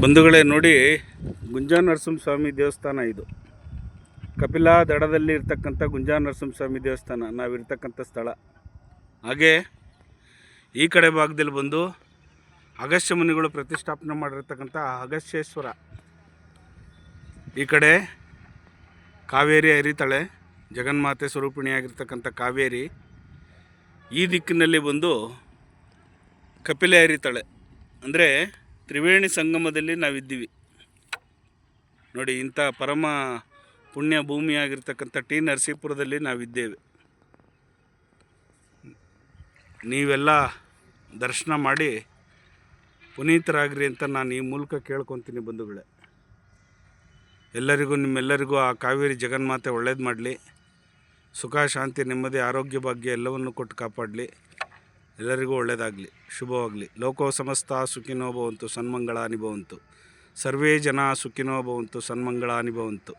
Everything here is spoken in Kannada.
ಬಂಧುಗಳೇ, ನೋಡಿ ಗುಂಜಾ ನರಸಿಂಹಸ್ವಾಮಿ ದೇವಸ್ಥಾನ ಇದು. ಕಪಿಲಾ ದಡದಲ್ಲಿ ಇರ್ತಕ್ಕಂಥ ಗುಂಜಾ ನರಸಿಂಹಸ್ವಾಮಿ ದೇವಸ್ಥಾನ, ನಾವಿರ್ತಕ್ಕಂಥ ಸ್ಥಳ. ಹಾಗೆ ಈ ಕಡೆ ಭಾಗದಲ್ಲಿ ಬಂದು ಅಗಸ್ತ್ಯ ಮುನಿಗಳು ಪ್ರತಿಷ್ಠಾಪನೆ ಮಾಡಿರ್ತಕ್ಕಂಥ ಅಗಸ್ತ್ಯೇಶ್ವರ. ಈ ಕಡೆ ಕಾವೇರಿ ಹರಿತಾಳೆ, ಜಗನ್ಮಾತೆ ಸ್ವರೂಪಿಣಿಯಾಗಿರ್ತಕ್ಕಂಥ ಕಾವೇರಿ, ಈ ದಿಕ್ಕಿನಲ್ಲಿ ಬಂದು ಕಪಿಲೆ ಹರಿತಾಳೆ. ಅಂದರೆ ತ್ರಿವೇಣಿ ಸಂಗಮದಲ್ಲಿ ನಾವಿದ್ದೀವಿ. ನೋಡಿ, ಇಂಥ ಪರಮ ಪುಣ್ಯ ಭೂಮಿಯಾಗಿರ್ತಕ್ಕಂಥ ಟಿ ನರಸೀಪುರದಲ್ಲಿ ನಾವಿದ್ದೇವೆ. ನೀವೆಲ್ಲ ದರ್ಶನ ಮಾಡಿ ಪುನೀತರಾಗ್ರಿ ಅಂತ ನಾನು ಈ ಮೂಲಕ ಕೇಳ್ಕೊತೀನಿ ಬಂಧುಗಳೇ. ಎಲ್ಲರಿಗೂ, ನಿಮ್ಮೆಲ್ಲರಿಗೂ ಆ ಕಾವೇರಿ ಜಗನ್ಮಾತೆ ಒಳ್ಳೇದು ಮಾಡಲಿ. ಸುಖ, ಶಾಂತಿ, ನೆಮ್ಮದಿ, ಆರೋಗ್ಯ, ಭಾಗ್ಯ ಎಲ್ಲವನ್ನು ಕೊಟ್ಟು ಕಾಪಾಡಲಿ. ಎಲ್ಲರಿಗೂ ಒಳ್ಳೆಯದಾಗಲಿ, ಶುಭವಾಗಲಿ. ಲೋಕೋ ಸಮಸ್ತ ಸುಖಿನೋ ಭವಂತು, ಸನ್ಮಂಗಳಾನಿ ಭವಂತು. ಸರ್ವೇ ಜನ ಸುಖಿನೋ ಭವಂತು, ಸನ್ಮಂಗಳಾನಿ ಭವಂತು.